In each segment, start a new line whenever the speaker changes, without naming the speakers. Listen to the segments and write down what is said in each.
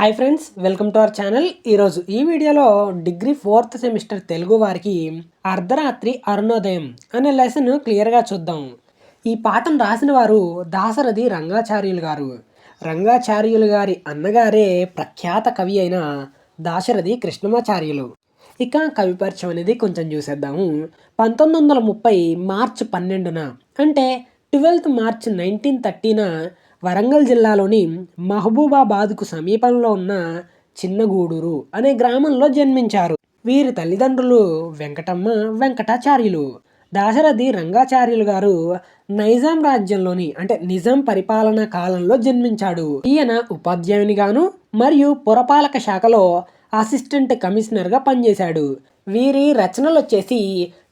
Hi friends welcome to our channel. ఈరోజు ఈ వీడియోలో డిగ్రీ ఫోర్త్ సెమిస్టర్ తెలుగు వారికి అర్ధరాత్రి అరుణోదయం అనే లెసన్ క్లియర్గా చూద్దాం. ఈ పాఠం రాసిన వారు దాసరథి రంగాచార్యులు గారు. రంగాచార్యులు గారి అన్నగారే ప్రఖ్యాత కవి అయిన దాశరథి కృష్ణమాచార్యులు. ఇక కవి పరిచయం అనేది కొంచెం చూసేద్దాము. పంతొమ్మిది వందల ముప్పై మార్చ్ పన్నెండున అంటే ట్వెల్త్ మార్చ్ నైన్టీన్ థర్టీన వరంగల్ జిల్లాలోని మహబూబాబాద్కు సమీపంలో ఉన్న చిన్నగూడూరు అనే గ్రామంలో జన్మించారు. వీరి తల్లిదండ్రులు వెంకటమ్మ వెంకటాచార్యులు. దాశరథి రంగాచార్యులు గారు నైజాం రాజ్యంలోని అంటే నిజాం పరిపాలనా కాలంలో జన్మించాడు. ఈయన ఉపాధ్యాయునిగాను మరియు పురపాలక శాఖలో అసిస్టెంట్ కమిషనర్గా పనిచేశాడు. వీరి రచనలు వచ్చేసి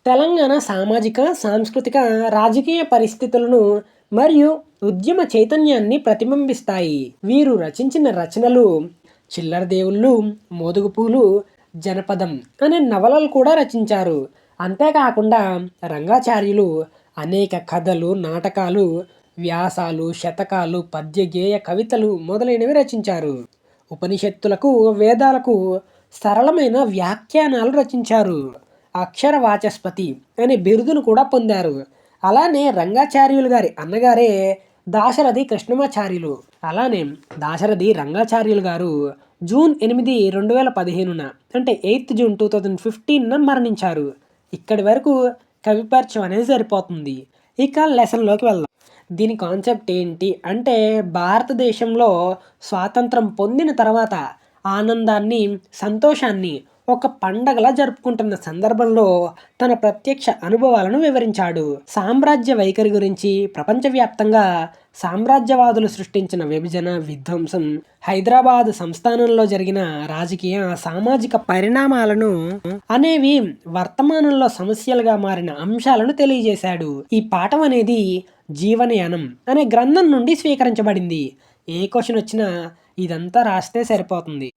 తెలంగాణ సామాజిక సాంస్కృతిక రాజకీయ పరిస్థితులను మరియు ఉద్యమ చైతన్యాన్ని ప్రతిబింబిస్తాయి. వీరు రచించిన రచనలు చిల్లర దేవుళ్ళు మోదుగుపూలు జనపదం అనే నవలలు కూడా రచించారు. అంతేకాకుండా రంగాచార్యులు అనేక కథలు నాటకాలు వ్యాసాలు శతకాలు పద్య గేయ కవితలు మొదలైనవి రచించారు. ఉపనిషత్తులకు వేదాలకు సరళమైన వ్యాఖ్యానాలు రచించారు. అక్షర వాచస్పతి అనే బిరుదును కూడా పొందారు. అలానే రంగాచార్యులు గారి అన్నగారే దాశరథి కృష్ణమాచార్యులు. అలానే దాశరథి రంగాచార్యులు గారు జూన్ ఎనిమిది రెండు వేల పదిహేనున అంటే ఎయిత్ జూన్ టూ థౌజండ్ ఫిఫ్టీన్న మరణించారు. ఇక్కడి వరకు కవి అనేది సరిపోతుంది. ఇక లెసన్లోకి వెళ్దాం. దీని కాన్సెప్ట్ ఏంటి అంటే భారతదేశంలో స్వాతంత్రం పొందిన తర్వాత ఆనందాన్ని సంతోషాన్ని ఒక పండగలా జరుపుకుంటున్న సందర్భంలో తన ప్రత్యక్ష అనుభవాలను వివరించాడు. సామ్రాజ్య వైఖరి గురించి ప్రపంచవ్యాప్తంగా సామ్రాజ్యవాదులు సృష్టించిన విభజన విధ్వంసం హైదరాబాద్ సంస్థానంలో జరిగిన రాజకీయ సామాజిక పరిణామాలను అనేవి వర్తమానంలో సమస్యలుగా మారిన అంశాలను తెలియజేశాడు. ఈ పాఠం అనేది జీవనయానం అనే గ్రంథం నుండి స్వీకరించబడింది. ఏ క్వశ్చన్ వచ్చినా ఇదంతా రాస్తే సరిపోతుంది.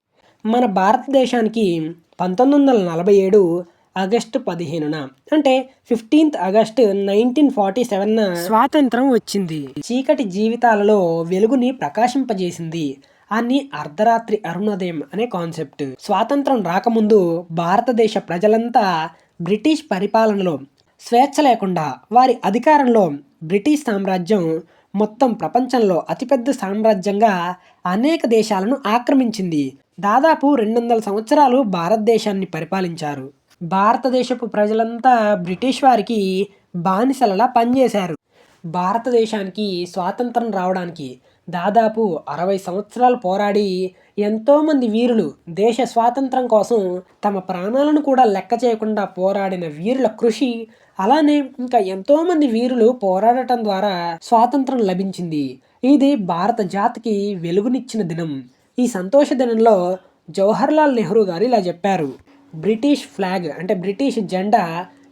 మన భారతదేశానికి పంతొమ్మిది వందల నలభై ఏడు ఆగస్టు పదిహేనున అంటే fifteenth August nineteen forty seven స్వాతంత్రం వచ్చింది. చీకటి జీవితాలలో వెలుగుని ప్రకాశింపజేసింది. అని అర్ధరాత్రి అరుణోదయం అనే కాన్సెప్ట్. స్వాతంత్రం రాకముందు భారతదేశ ప్రజలంతా బ్రిటిష్ పరిపాలనలో స్వేచ్ఛ లేకుండా వారి అధికారంలో బ్రిటిష్ సామ్రాజ్యం మొత్తం ప్రపంచంలో అతిపెద్ద సామ్రాజ్యంగా అనేక దేశాలను ఆక్రమించింది. దాదాపు రెండు వందల సంవత్సరాలు భారతదేశాన్ని పరిపాలించారు. భారతదేశపు ప్రజలంతా బ్రిటిష్ వారికి బానిసలలా పనిచేశారు. భారతదేశానికి స్వాతంత్రం రావడానికి దాదాపు అరవై సంవత్సరాలు పోరాడి ఎంతోమంది వీరులు దేశ స్వాతంత్రం కోసం తమ ప్రాణాలను కూడా లెక్క చేయకుండా పోరాడిన వీరుల కృషి అలానే ఇంకా ఎంతోమంది వీరులు పోరాడటం ద్వారా స్వాతంత్రం లభించింది. ఇది భారత జాతికి వెలుగునిచ్చిన దినం. ఈ సంతోష దినంలో జవహర్లాల్ నెహ్రూ గారు ఇలా చెప్పారు. బ్రిటిష్ ఫ్లాగ్ అంటే బ్రిటిష్ జెండా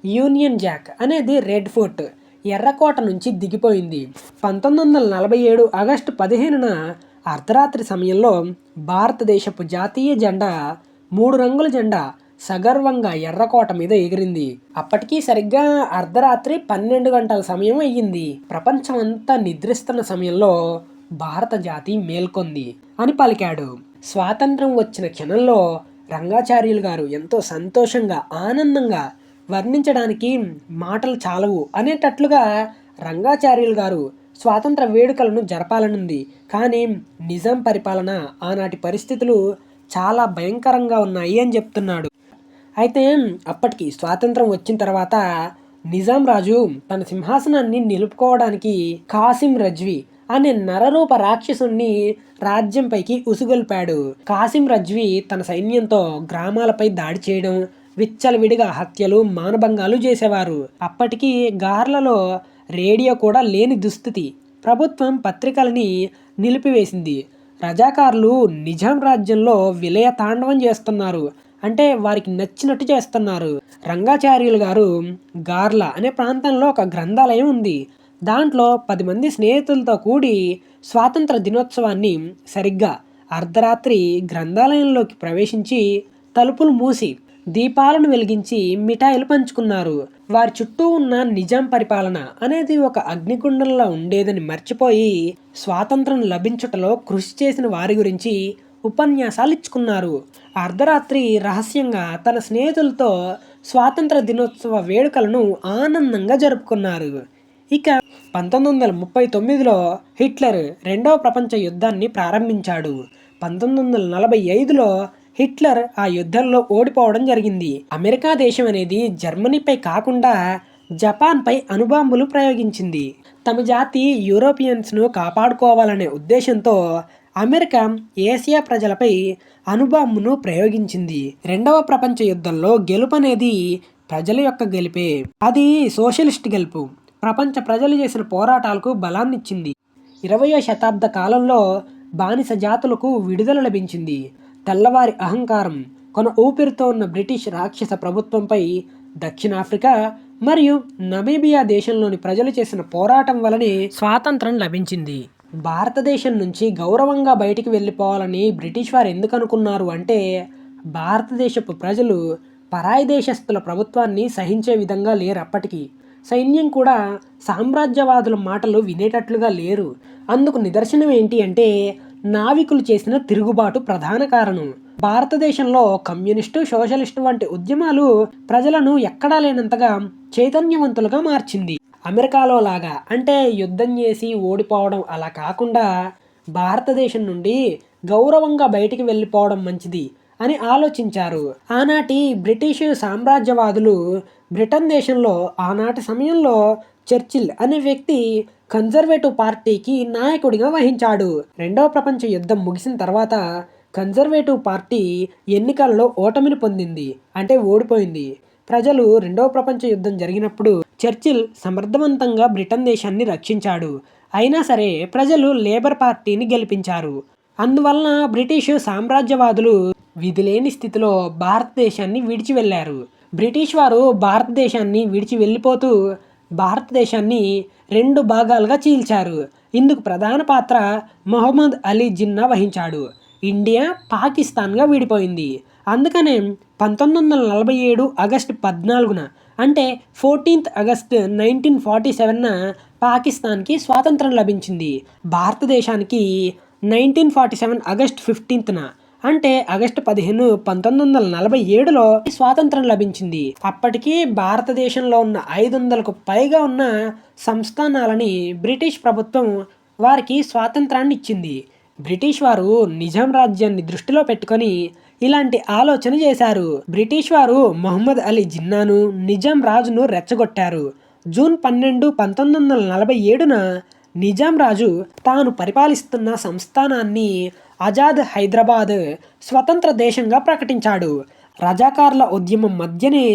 యూనియన్ జాక్ అనేది రెడ్ ఫోర్ట్ ఎర్రకోట నుంచి దిగిపోయింది. పంతొమ్మిది వందల నలభై ఏడు ఆగస్టు పదిహేనున అర్ధరాత్రి సమయంలో భారతదేశపు జాతీయ జెండా మూడు రంగుల జెండా సగర్వంగా ఎర్రకోట మీద ఎగిరింది. అప్పటికీ సరిగ్గా అర్ధరాత్రి పన్నెండు గంటల సమయం అయ్యింది. ప్రపంచం అంతా నిద్రిస్తున్న సమయంలో భారత జాతి మేల్కొంది అని పలికాడు. స్వాతంత్రం వచ్చిన క్షణంలో రంగాచార్యులు గారు ఎంతో సంతోషంగా ఆనందంగా వర్ణించడానికి మాటలు చాలవు అనేటట్లుగా రంగాచార్యులు గారు స్వాతంత్ర వేడుకలను జరపాలనుంది. కానీ నిజాం పరిపాలన ఆనాటి పరిస్థితులు చాలా భయంకరంగా ఉన్నాయి అని చెప్తున్నాడు. అయితే అప్పటికి స్వాతంత్రం వచ్చిన తర్వాత నిజాం రాజు తన సింహాసనాన్ని నిలుపుకోవడానికి కాసిం రజ్వి అనే నరరూప రాక్షసుణ్ణి రాజ్యంపైకి ఉసుగొల్పాడు. కాసిం రజ్వి తన సైన్యంతో గ్రామాలపై దాడి చేయడం విచ్చలవిడిగా హత్యలు మానభంగాలు చేసేవారు. అప్పటికి గార్లలో రేడియో కూడా లేని దుస్థితి. ప్రభుత్వం పత్రికలని నిలిపివేసింది. రజాకారులు నిజాం రాజ్యంలో విలయ తాండవం చేస్తున్నారు. అంటే వారికి నచ్చినట్టు చేస్తున్నారు. రంగాచార్యులు గారు గార్ల అనే ప్రాంతంలో ఒక గ్రంథాలయం ఉంది. దాంట్లో పది మంది స్నేహితులతో కూడి స్వాతంత్ర దినోత్సవాన్ని సరిగ్గా అర్ధరాత్రి గ్రంథాలయంలోకి ప్రవేశించి తలుపులు మూసి దీపాలను వెలిగించి మిఠాయిలు పంచుకున్నారు. వారి చుట్టూ ఉన్న నిజాం పరిపాలన అనేది ఒక అగ్నికుండంలా ఉండేదని మర్చిపోయి స్వాతంత్రం లభించుటలో కృషి చేసిన వారి గురించి ఉపన్యాసాలు ఇచ్చుకున్నారు. అర్ధరాత్రి రహస్యంగా తన స్నేహితులతో స్వాతంత్ర దినోత్సవ వేడుకలను ఆనందంగా జరుపుకున్నారు. ఇక పంతొమ్మిది వందల ముప్పై తొమ్మిదిలో హిట్లర్ రెండవ ప్రపంచ యుద్ధాన్ని ప్రారంభించాడు. పంతొమ్మిది వందల నలభై ఐదులో హిట్లర్ ఆ యుద్ధంలో ఓడిపోవడం జరిగింది. అమెరికా దేశం అనేది జర్మనీపై కాకుండా జపాన్పై అణుబాంబులు ప్రయోగించింది. తమ జాతి యూరోపియన్స్ను కాపాడుకోవాలనే ఉద్దేశంతో అమెరికా ఏసియా ప్రజలపై అణుబాంబును ప్రయోగించింది. రెండవ ప్రపంచ యుద్ధంలో గెలుపు అనేది ప్రజల యొక్క గెలిపే. అది సోషలిస్ట్ గెలుపు. ప్రపంచ ప్రజలు చేసిన పోరాటాలకు బలాన్నిచ్చింది. ఇరవయో శతాబ్ద కాలంలో బానిస జాతులకు విడుదల లభించింది. తెల్లవారి అహంకారం కొన ఊపిరితో ఉన్న బ్రిటిష్ రాక్షస ప్రభుత్వంపై దక్షిణాఫ్రికా మరియు నమీబియా దేశంలోని ప్రజలు చేసిన పోరాటం వలనే స్వాతంత్రం లభించింది. భారతదేశం నుంచి గౌరవంగా బయటికి వెళ్ళిపోవాలని బ్రిటిష్ వారు ఎందుకు అనుకున్నారు అంటే భారతదేశపు ప్రజలు పరాయి దేశస్తుల ప్రభుత్వాన్ని సహించే విధంగా లేరప్పటికీ. సైన్యం కూడా సామ్రాజ్యవాదుల మాటలు వినేటట్లుగా లేరు. అందుకు నిదర్శనం ఏంటి అంటే నావికులు చేసిన తిరుగుబాటు ప్రధాన కారణం. భారతదేశంలో కమ్యూనిస్టు సోషలిస్టు వంటి ఉద్యమాలు ప్రజలను ఎక్కడా లేనంతగా చైతన్యవంతులుగా మార్చింది. అమెరికాలో లాగా అంటే యుద్ధం చేసి ఓడిపోవడం అలా కాకుండా భారతదేశం నుండి గౌరవంగా బయటికి వెళ్ళిపోవడం మంచిది. అని ఆలోచించారు. ఆనాటి బ్రిటిష్ సామ్రాజ్యవాదులు బ్రిటన్ దేశంలో ఆనాటి సమయంలో చర్చిల్ అనే వ్యక్తి కన్జర్వేటివ్ పార్టీకి నాయకుడిగా వహించాడు. రెండవ ప్రపంచ యుద్ధం ముగిసిన తర్వాత కన్జర్వేటివ్ పార్టీ ఎన్నికల్లో ఓటమిని పొందింది. అంటే ఓడిపోయింది. ప్రజలు రెండవ ప్రపంచ యుద్ధం జరిగినప్పుడు చర్చిల్ సమర్థవంతంగా బ్రిటన్ దేశాన్ని రక్షించాడు. అయినా సరే ప్రజలు లేబర్ పార్టీని గెలిపించారు. అందువలన బ్రిటిష్ సామ్రాజ్యవాదులు విధిలేని స్థితిలో భారతదేశాన్ని విడిచి వెళ్ళారు. బ్రిటిష్ వారు భారతదేశాన్ని విడిచి వెళ్ళిపోతూ భారతదేశాన్ని రెండు భాగాలుగా చీల్చారు. ఇందుకు ప్రధాన పాత్ర మొహమ్మద్ అలీ జిన్నా వహించాడు. ఇండియా పాకిస్తాన్గా విడిపోయింది. అందుకనే పంతొమ్మిది వందల నలభై ఏడు ఆగస్టు పద్నాలుగున అంటే ఫోర్టీన్త్ ఆగస్ట్ నైన్టీన్ ఫార్టీ సెవెన్న పాకిస్తాన్కి స్వాతంత్రం లభించింది. భారతదేశానికి నైన్టీన్ ఫార్టీ సెవెన్ ఆగస్ట్ ఫిఫ్టీన్త్న అంటే ఆగస్టు పదిహేను పంతొమ్మిది వందల నలభై ఏడులో స్వాతంత్రం లభించింది. అప్పటికి భారతదేశంలో ఉన్న ఐదు వందలకు పైగా ఉన్న సంస్థానాలని బ్రిటిష్ ప్రభుత్వం వారికి స్వాతంత్రాన్ని ఇచ్చింది. బ్రిటిష్ వారు నిజాం రాజ్యాన్ని దృష్టిలో పెట్టుకొని ఇలాంటి ఆలోచన చేశారు. బ్రిటిష్ వారు మొహమ్మద్ అలీ జిన్నాను నిజాం రాజును రెచ్చగొట్టారు. జూన్ పన్నెండు పంతొమ్మిది వందల నలభై ఏడున నిజాం రాజు తాను పరిపాలిస్తున్న సంస్థానాన్ని ఆజాద్ హైదరాబాద్ స్వతంత్ర దేశంగా ప్రకటించాడు. రజాకార్ల ఉద్యమం మధ్యనే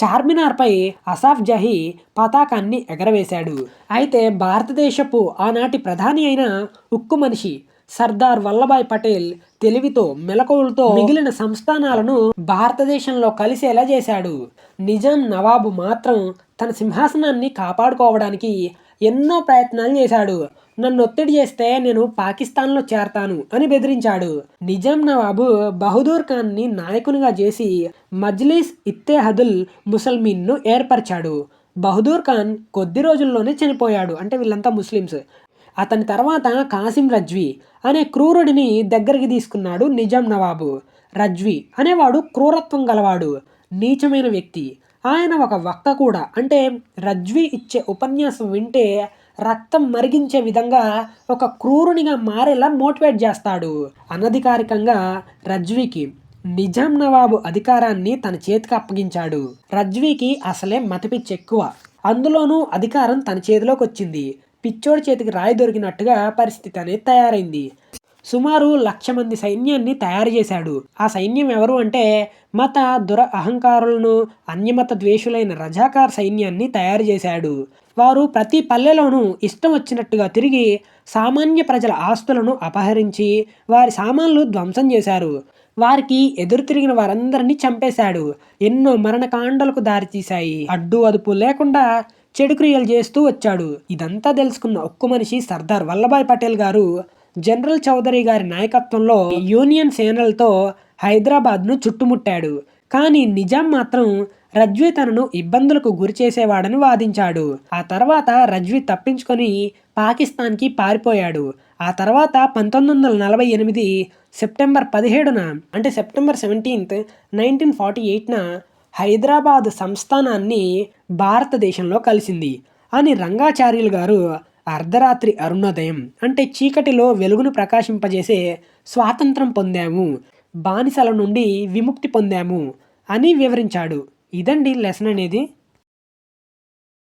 చార్మినార్పై అసాఫ్ జహీ పతాకాన్ని ఎగరవేశాడు. అయితే భారతదేశపు ఆనాటి ప్రధాని అయిన ఉక్కు మనిషి సర్దార్ వల్లభాయ్ పటేల్ తెలివితో మెలకువలతో మిగిలిన సంస్థానాలను భారతదేశంలో కలిసేలా చేశాడు. నిజాం నవాబు మాత్రం తన సింహాసనాన్ని కాపాడుకోవడానికి ఎన్నో ప్రయత్నాలు చేశాడు. నన్ను ఒత్తిడి చేస్తే నేను పాకిస్తాన్లో చేరతాను అని బెదిరించాడు. నిజాం నవాబు బహదూర్ ఖాన్ని నాయకునిగా చేసి మజ్లీస్ ఇత్తేహదుల్ ముసల్మీన్ను ఏర్పరిచాడు. బహదూర్ ఖాన్ కొద్ది రోజుల్లోనే చనిపోయాడు. అంటే వీళ్ళంతా ముస్లిమ్స్. అతని తర్వాత కాసిం రజ్వీ అనే క్రూరుడిని దగ్గరికి తీసుకున్నాడు నిజాం నవాబు. రజ్వీ అనేవాడు క్రూరత్వం గలవాడు. నీచమైన వ్యక్తి. ఆయన ఒక వక్త కూడా. అంటే రజ్వీ ఇచ్చే ఉపన్యాసం వింటే రక్తం మరిగించే విధంగా ఒక క్రూరునిగా మారేలా మోటివేట్ చేస్తాడు అనధికారికంగా రజ్వీకి. నిజాం నవాబు అధికారాన్ని తన చేతికి అప్పగించాడు. రజ్వీకి అసలే మతపిచ్చి ఎక్కువ అందులోనూ అధికారం తన చేతిలోకి వచ్చింది పిచ్చోడి చేతికి రాయి దొరికినట్టుగా పరిస్థితి అనేది తయారైంది. సుమారు లక్ష మంది సైన్యాన్ని తయారు చేశాడు. ఆ సైన్యం ఎవరు అంటే మత దుర అహంకారులను అన్యమత ద్వేషులైన రజాకార్ సైన్యాన్ని తయారు చేశాడు. వారు ప్రతి పల్లెలోనూ ఇష్టం వచ్చినట్టుగా తిరిగి సామాన్య ప్రజల ఆస్తులను అపహరించి వారి సామాన్లు ధ్వంసం చేశారు. వారికి ఎదురు తిరిగిన వారందరినీ చంపేశాడు. ఎన్నో మరణకాండలకు దారితీశాయి అడ్డు అదుపు లేకుండా చెడు క్రియలు చేస్తూ వచ్చాడు. ఇదంతా తెలుసుకున్న ఒక్క మనిషి సర్దార్ వల్లభాయ్ పటేల్ గారు జనరల్ చౌదరి గారి నాయకత్వంలో యూనియన్ సేనలతో హైదరాబాద్ను చుట్టుముట్టాడు. కానీ నిజాం మాత్రం రజ్వీ తనను ఇబ్బందులకు గురి చేసేవాడని వాదించాడు. ఆ తర్వాత రజ్వీ తప్పించుకొని పాకిస్తాన్కి పారిపోయాడు. ఆ తర్వాత పంతొమ్మిది వందల నలభై ఎనిమిది సెప్టెంబర్ పదిహేడున అంటే సెప్టెంబర్ సెవెంటీన్త్ నైన్టీన్ ఫార్టీ ఎయిట్న హైదరాబాద్ సంస్థానాన్ని భారతదేశంలో కలిసింది అని రంగాచార్యులు గారు అర్ధరాత్రి అరుణోదయం అంటే చీకటిలో వెలుగును ప్రకాశింపజేసే స్వాతంత్రం పొందాము. బానిసల నుండి విముక్తి పొందాము అని వివరించాడు. ఇదండి లెసన్ అనేది.